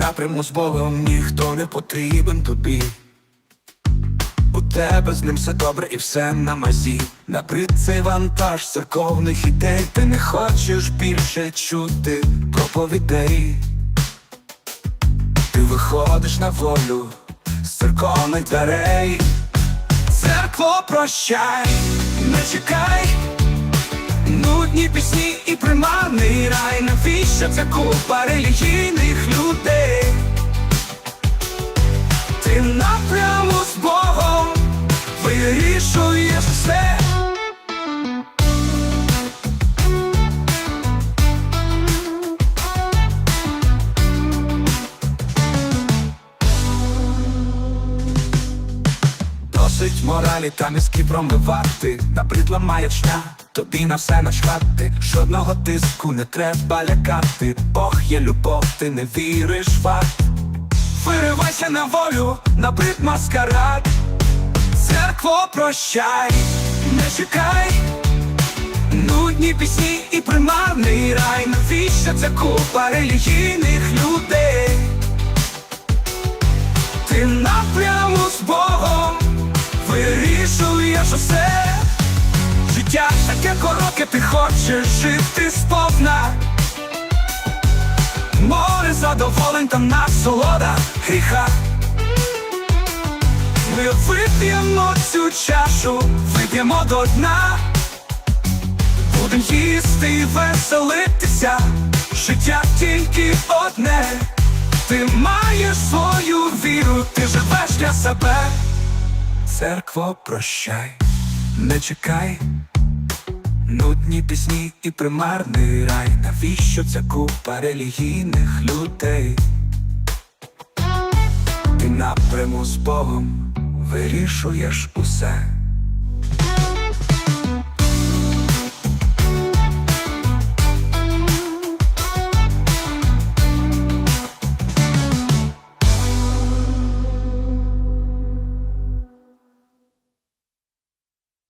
напряму з Богом ніхто не потрібен тобі. У тебе з ним все добре і все на мазі. Набрид цей вантаж церковних ідей. Ти не хочеш більше чути проповідей. Ти виходиш на волю з церковних дверей. Церкво, прощай, не чекай. Нудні пісні. Навіщо це купа релігійних людей? Ти напряму з Богом вирішуєш все. Досить моралі та мізки промивати Набридла маячня, тобі на все начхати. Жодного тиску не треба лякати. Бог є любов, ти не віриш ад. Виривайся на волю, набрид маскарад. Церкво, прощай, не чекай. Нудні пісні і примарний рай. Навіщо це купа релігійних людей? Ти напряму з Богом вирішуєш усе Життя. Таке коротке, ти хочеш жити сповна. Море задоволень та насолода гріха. Ми вип'ємо цю чашу, вип'ємо до дна. Будем їсти і веселитися, життя тільки одне. Ти маєш свою віру, ти живеш для себе. Церкво, прощай, не чекай. Нудні пісні і примарний рай. Навіщо ця купа релігійних людей? Ти напряму з Богом вирішуєш усе.